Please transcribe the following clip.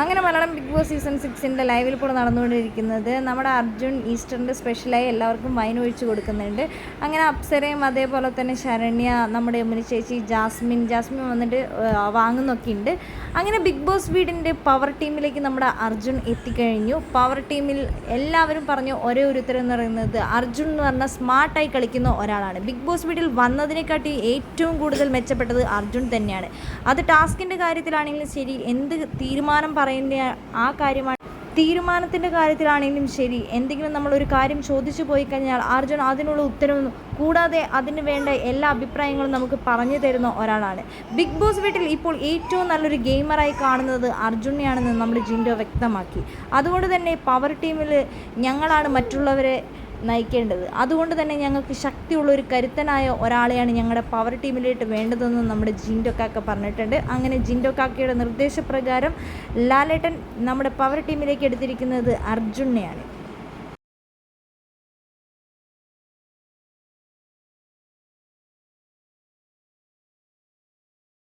അങ്ങനെ Malayalam big boss season സിക്സിന്റെ ലൈവിൽ കൂടെ നടന്നുകൊണ്ടിരിക്കുന്നത് നമ്മുടെ അർജുൻ ഈസ്റ്ററിന്റെ സ്പെഷ്യലായി എല്ലാവർക്കും വൈൻ ഒഴിച്ച് കൊടുക്കുന്നുണ്ട്. അങ്ങനെ അപ്സരയും അതേപോലെ തന്നെ ശരണ്യ നമ്മുടെ യമുന ചേച്ചി ജാസ്മിൻ ജാസ്മിൻ വന്നിട്ട് വാങ്ങുന്നൊക്കെ ഉണ്ട്. അങ്ങനെ ബിഗ് ബോസ് വീടിന്റെ പവർ ടീമിലേക്ക് നമ്മുടെ അർജുൻ എത്തിക്കഴിഞ്ഞു. പവർ ടീമിൽ എല്ലാവരും പറഞ്ഞു ഒരേ ഒരു ഉത്തരം എന്ന് പറയുന്നത് അർജുൻ എന്ന് പറഞ്ഞാൽ സ്മാർട്ടായി കളിക്കുന്ന ഒരാളാണ്. ബിഗ് ബോസ് വീട്ടിൽ വന്നതിനെക്കാട്ടി ഏറ്റവും കൂടുതൽ മെച്ചപ്പെട്ടത് അർജുൻ തന്നെയാണ്. അത് ടാസ്കിന്റെ കാര്യത്തിലാണെങ്കിലും ശരി എന്ത് തീരുമാനം പറയുന്ന ആ കാര്യമാണ്. തീരുമാനത്തിന്റെ കാര്യത്തിലാണെങ്കിലും ശരി. എന്തെങ്കിലും നമ്മൾ ഒരു കാര്യം ചോദിച്ചു പോയി കഴിഞ്ഞാൽ അർജുൻ അതിനുള്ള ഉത്തരവും കൂടാതെ അതിന് വേണ്ട എല്ലാ അഭിപ്രായങ്ങളും നമുക്ക് പറഞ്ഞു തരുന്ന ഒരാളാണ്. ബിഗ് ബോസ് വീട്ടിൽ ഇപ്പോൾ ഏറ്റവും നല്ലൊരു ഗെയിമറായി കാണുന്നത് അർജുനെയാണെന്ന് നമ്മൾ ജിൻഡോ വ്യക്തമാക്കി. അതുകൊണ്ട് തന്നെ പവർ ടീമിൽ ഞങ്ങളാണ് മറ്റുള്ളവരെ നയിക്കേണ്ടത്. അതുകൊണ്ട് തന്നെ ഞങ്ങൾക്ക് ശക്തിയുള്ള ഒരു കരുത്തനായ ഒരാളെയാണ് ഞങ്ങളുടെ പവർ ടീമിലേക്ക് വേണ്ടതെന്ന് നമ്മുടെ ജിൻഡോ കാക്ക പറഞ്ഞിട്ടുണ്ട്. അങ്ങനെ ജിൻഡോ കാക്കയുടെ നിർദ്ദേശപ്രകാരം ലാലേട്ടൻ നമ്മുടെ പവർ ടീമിലേക്ക് എടുത്തിരിക്കുന്നത് അർജുനെയാണ്.